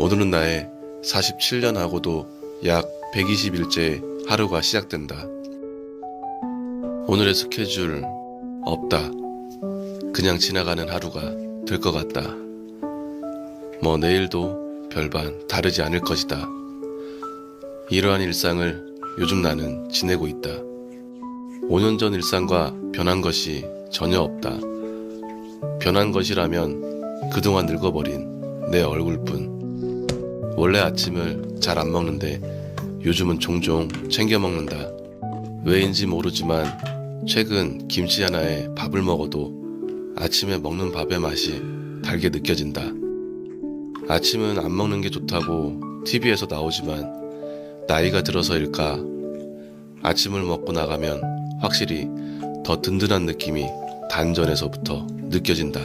오늘은 나의 47년 하고도 약 120일째 하루가 시작된다. 오늘의 스케줄 없다. 그냥 지나가는 하루가 될 것 같다. 뭐 내일도 별반 다르지 않을 것이다. 이러한 일상을 요즘 나는 지내고 있다. 5년 전 일상과 변한 것이 전혀 없다. 변한 것이라면 그동안 늙어버린 내 얼굴뿐. 원래 아침을 잘 안 먹는데 요즘은 종종 챙겨 먹는다. 왜인지 모르지만 최근 김치 하나에 밥을 먹어도 아침에 먹는 밥의 맛이 달게 느껴진다. 아침은 안 먹는 게 좋다고 TV에서 나오지만 나이가 들어서일까 아침을 먹고 나가면 확실히 더 든든한 느낌이 단전에서부터 느껴진다.